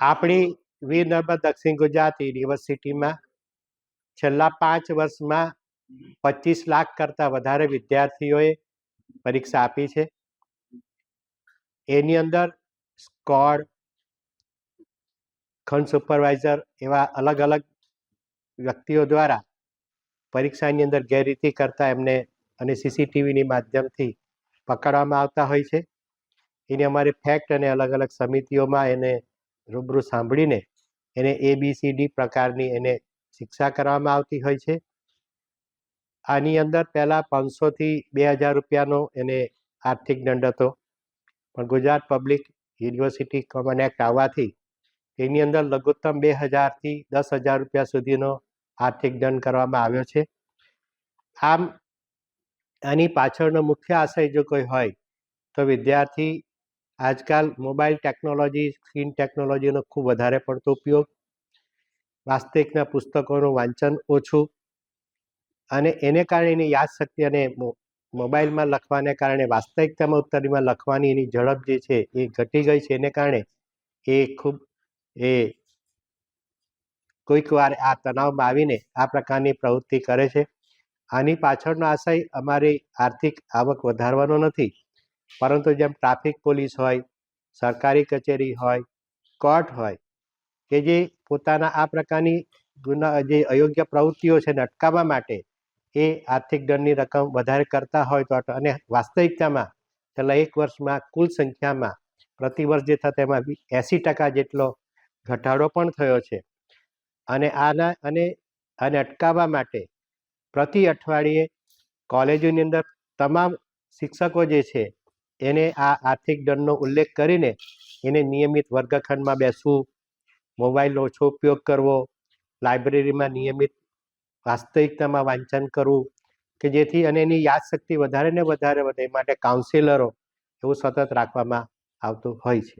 આપણી વીર નર્મદ દક્ષિણ ગુજરાત યુનિવર્સિટીમાં છેલ્લા પાંચ વર્ષમાં પચીસ લાખ કરતાં વધારે વિદ્યાર્થીઓએ પરીક્ષા આપી છે. એની અંદર સ્કોડ ખંડ સુપરવાઇઝર એવા અલગ અલગ વ્યક્તિઓ દ્વારા પરીક્ષાની અંદર ગેરરીતિ કરતા એમને અને સીસીટીવીની માધ્યમથી પકડવામાં આવતા હોય છે. એની અમારી ફેક્ટ અને અલગ અલગ સમિતિઓમાં એને રૂબરૂ સાંભળીને એને એ બી સી ડી પ્રકારની એને શિક્ષા કરવામાં આવતી હોય છે. આની અંદર પહેલાં પાંચસોથી બે હજાર રૂપિયાનો એને આર્થિક દંડ હતો. પણ Gujarat public university common act આવવાથી એની અંદર લઘુત્તમ બે હજારથી દસ હજાર રૂપિયા સુધીનો આર્થિક દંડ કરવામાં આવ્યો છે. આમ, આની પાછળનો મુખ્ય આશય જો કોઈ હોય તો વિદ્યાર્થી આજકાલ મોબાઈલ ટેકનોલોજી, સ્ક્રીન ટેકનોલોજીનો ખૂબ વધારે પડતો ઉપયોગ. વાસ્તવિકના પુસ્તકોનું વાંચન ઓછું. અને એને કારણે એની યાદશક્તિ અને મોબાઈલમાં લખવાને કારણે, વાસ્તવિકતામાં ઉત્તરીમાં લખવાની એની ઝડપ જે છે એ ઘટી ગઈ છે. એને કારણે એ ખૂબ, એ કોઈક વાર આ તણાવમાં આવીને આ પ્રકારની પ્રવૃત્તિ કરે છે. આની પાછળનો આશય, અમારી આર્થિક આવક વધારવાનો નથી. પરંતુ જેમ ટ્રાફિક પોલીસ હોય, સરકારી કચેરી હોય કોર્ટ હોય, કે જે પોતાના આ પ્રકારની ગુના, જે અયોગ્ય પ્રવૃત્તિઓ છે એને અટકાવવા માટે એ આર્થિક દંડની રકમ વધારે કરતા હોય તો અને વાસ્તવિકતામાં છેલ્લા એક વર્ષમાં કુલ સંખ્યામાં પ્રતિ વર્ષ જે થતા એમાં એંસી ટકા જેટલો ઘટાડો પણ થયો છે. અને આના, અને આને અટકાવવા માટે પ્રતિ અઠવાડિયે કોલેજોની અંદર તમામ શિક્ષકો જે છે એને આ આર્થિક દંડનો ઉલ્લેખ કરીને એને નિયમિત વર્ગખંડમાં બેસવું, મોબાઈલનો ઓછો ઉપયોગ કરવો, લાઇબ્રેરીમાં નિયમિત વાસ્તવિકતામાં વાંચન કરવું, કે જેથી અને એની યાદશક્તિ વધારે ને વધારે વધે માટે કાઉન્સિલરો એવું સતત રાખવામાં આવતું હોય છે.